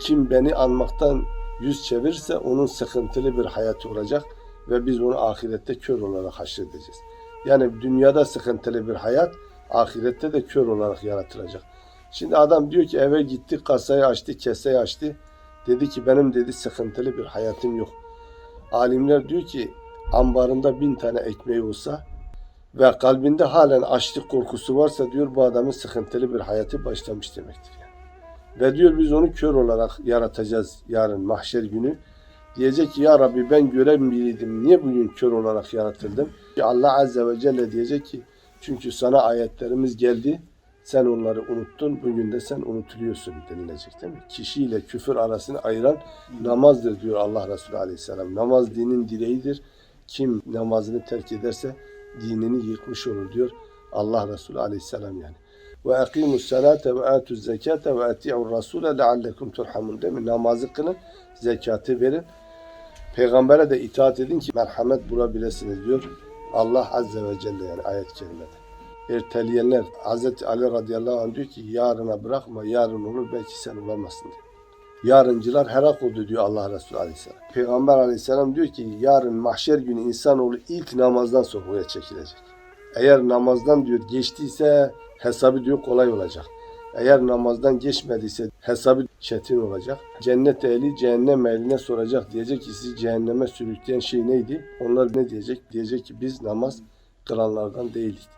kim beni anmaktan yüz çevirirse onun sıkıntılı bir hayatı olacak ve biz onu ahirette kör olarak haşredeceğiz. Yani dünyada sıkıntılı bir hayat, ahirette de kör olarak yaratılacak. Şimdi adam diyor ki eve gitti, kasayı açtı, keseyi açtı. Dedi ki benim dedi sıkıntılı bir hayatım yok. Alimler diyor ki ambarında bin tane ekmeği olsa ve kalbinde halen açlık korkusu varsa diyor bu adamın sıkıntılı bir hayatı başlamış demektir. Yani. Ve diyor biz onu kör olarak yaratacağız yarın mahşer günü. Diyecek ki ya Rabbi ben gören biriydim. Niye bugün kör olarak yaratıldım? Allah Azze ve Celle diyecek ki çünkü sana ayetlerimiz geldi. Sen onları unuttun. Bugün de sen unutuluyorsun denilecek değil mi? Kişiyle küfür arasını ayıran namazdır diyor Allah Resulü Aleyhisselam. Namaz dinin direğidir. Kim namazını terk ederse dinini yıkmış olur diyor Allah Resulü Aleyhisselam yani. Ve akimus salate ve atuz zekate ve ati'ur rasule leallekum turhamun değil mi? Namazı kılın, zekatı verin. Peygambere de itaat edin ki merhamet bulabilirsiniz diyor Allah Azze ve Celle yani ayet-i kerimede. Erteleyenler Hazreti Ali radıyallahu anh diyor ki yarına bırakma yarın olur belki sen olamazsın diyor. Yarıncılar helak oldu diyor Allah Resulü Aleyhisselam. Peygamber Aleyhisselam diyor ki yarın mahşer günü insanoğlu ilk namazdan sorguya çekilecek. Eğer namazdan diyor geçtiyse hesabı diyor kolay olacak. Eğer namazdan geçmediyse hesabı çetin olacak. Cennet ehli cehennem ehline soracak. Diyecek ki sizi cehenneme sürükleyen şey neydi? Onlar ne diyecek? Diyecek ki biz namaz kılanlardan değildik.